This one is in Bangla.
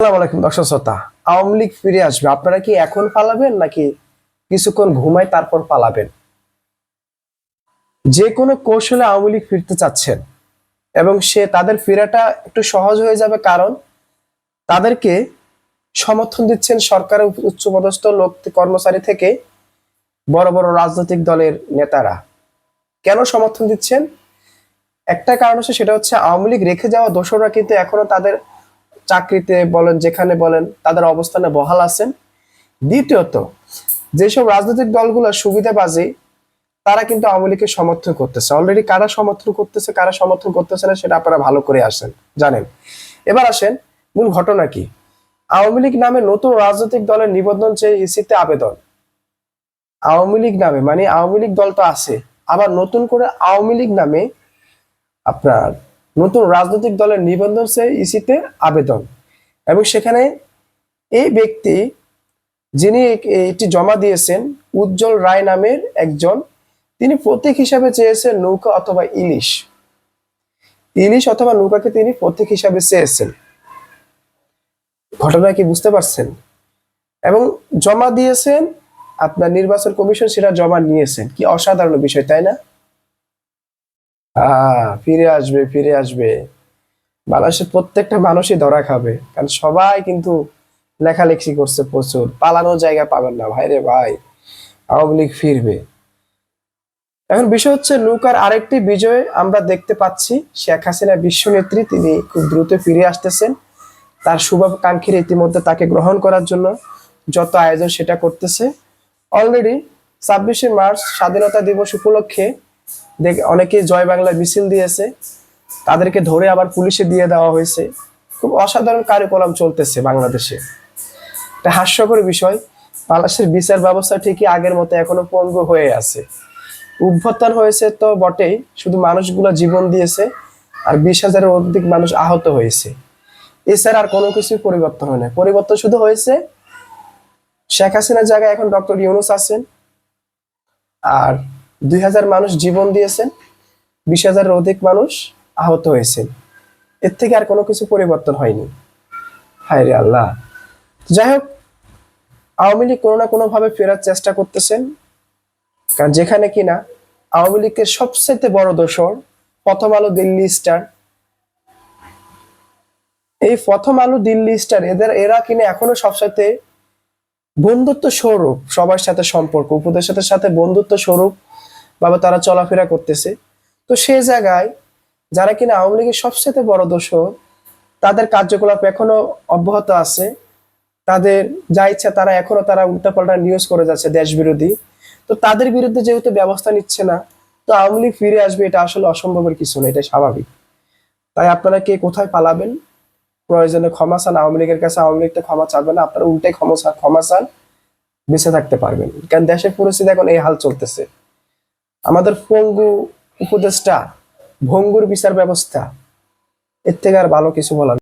আসসালামু দর্শক শ্রোতা। আওয়ামী লীগ ফিরে আসবে। আপনারা কি এখন পালাবেন নাকি কিছুক্ষণ ঘুমাই তারপর পালাবেন? যে কোনো কৌশলে আওয়ামী লীগ ফিরতে চাচ্ছেন এবং সে তাদের ফেরাটা একটু সহজ হয়ে যাবে কারণ তাদেরকে সমর্থন দিচ্ছেন সরকারের উচ্চপদস্থ লোক কর্মচারী থেকে বড় বড় রাজনৈতিক দলের নেতারা। কেন সমর্থন দিচ্ছেন? একটা কারণ হচ্ছে সেটা হচ্ছে আওয়ামী লীগ রেখে যাওয়া দোষরা কিন্তু এখনও তাদের চাকরিতে বলেন, যেখানে বলেন, তাদের অবস্থানে বহাল আছেন। দ্বিতীয়ত, যেসব রাজনৈতিক দলগুলো সুবিধাবাজি, তারা কিন্তু আওয়ামী লীগকে সমর্থন করতেছে। অলরেডি কারা সমর্থন করতেছে, কারা সমর্থন করতেছে না, সেটা আপনারা ভালো করে আসেন, জানেন। এবার আসেন, মূল ঘটনা কি? আওয়ামী লীগ নামে নতুন রাজনৈতিক দলের নিবন্ধন চেয়ে ইসিতে আবেদন। আওয়ামী লীগ নামে মানে আওয়ামী লীগ দল তো আছে, আবার নতুন করে আওয়ামী লীগ নামে আপনার নতুন রাজনৈতিক দলের নিবন্ধন চেয়ে ইসিতে আবেদন। এবং সেখানে এই ব্যক্তি, যিনি এটি জমা দিয়েছেন, উজ্জ্বল রায় নামের একজন, তিনি প্রতীক হিসাবে চেয়েছেন নৌকা অথবা ইলিশ। ইলিশ অথবা নৌকাকে তিনি প্রতীক হিসাবে চেয়েছেন। ঘটনা কি বুঝতে পারছেন? এবং জমা দিয়েছেন, আপনার নির্বাচন কমিশন সেটা জমা নিয়েছেন। কি অসাধারণ বিষয়, তাই না? ফিরে আসবে ফিরে আসবে। বাংলাদেশের প্রত্যেকটা মানুষই ধরা খাবে। কারণ সবাই কিন্তু লেখালেখি করছে প্রচুর। পালানোর জায়গা পাবেন না। ভাই রে ভাই, আওয়ামী লীগ ফিরবে। এখন বিষয় হচ্ছে নৌকার আরেকটি বিজয় আমরা দেখতে পাচ্ছি। শেখ হাসিনা বিশ্ব নেত্রী, তিনি খুব দ্রুত ফিরে আসতেছেন। তার শুভাকাঙ্ক্ষীরা ইতিমধ্যে তাকে গ্রহণ করার জন্য যত আয়োজন সেটা করতেছে। অলরেডি ছাব্বিশে মার্চ স্বাধীনতা দিবস উপলক্ষে দেখ অনেকে জয় বাংলা মিছিল দিয়েছে, তাদেরকে ধরে আবার পুলিশে দিয়ে দেওয়া হয়েছে। খুব অসাধারণ কার্যকলাপ চলতেছে বাংলাদেশে। একটা হাস্যকর বিষয়, বাংলাদেশের বিচার ব্যবস্থা ঠিকই আগের মতো এখনও পঙ্গু হয়ে আছে। উভ্যত্থান হয়েছে তো বটেই, শুধু মানুষগুলো জীবন দিয়েছে আর বিশ হাজারের অধিক মানুষ আহত হয়েছে। এছাড়া আর কোনো কিছুই পরিবর্তন হয় না। পরিবর্তন শুধু হয়েছে, শেখ হাসিনার জায়গায় এখন ডক্টর ইউনুস আছেন। আর দুই হাজার মানুষ জীবন দিয়েছেন, বিশ হাজারের অধিক মানুষ আহত হয়েছেন। এর থেকে আর কোনো কিছু পরিবর্তন হয়নি। হায় রে আল্লাহ। যাই হোক, আওয়ামী লীগ কোনো না কোনোভাবে ফেরার চেষ্টা করতেছেন, কারণ যেখানে কিনা আওয়ামী লীগের সবচেয়ে বড় দোষর প্রথম আলো দিল্লি স্টার। এই প্রথম আলো দিল্লি স্টার, এদের, এরা কিনা এখনও সবসাথে বন্ধুত্ব স্বরূপ, সবার সাথে সম্পর্ক উপদেশের সাথে বন্ধুত্ব স্বরূপ ভাবে তারা চলাফেরা করতেছে। তো সে জায়গায় যারা কিনা আওয়ামী লীগের সবচেয়ে বড় দোষর, তাদের কার্যকলাপ এখনও অব্যাহত আছে। তাদের যা ইচ্ছা তারা এখনও তারা উল্টাপাল্টা নিউজ করে যাচ্ছে দেশ বিরোধী তো তাদের বিরুদ্ধে যেহেতু ব্যবস্থা নিচ্ছে না, তো আওয়ামী লীগ ফিরে আসবে এটা আসলে অসম্ভবের কিছু না এটা স্বাভাবিক। তাই আপনারা কে কোথায় পালাবেন? প্রয়োজনে ক্ষমা চান, আওয়ামী লীগের কাছে আওয়ামী লীগ তো ক্ষমা চাবে না, আপনারা উল্টে ক্ষমা ক্ষমা চান, বেঁচে থাকতে পারবেন। কারণ দেশের পরিস্থিতি এখন এই হাল চলতেছে। আমাদের পঙ্গু উপদেষ্টা ভঙ্গুর বিচার ব্যবস্থা এর থেকে আর ভালো কিছু বলার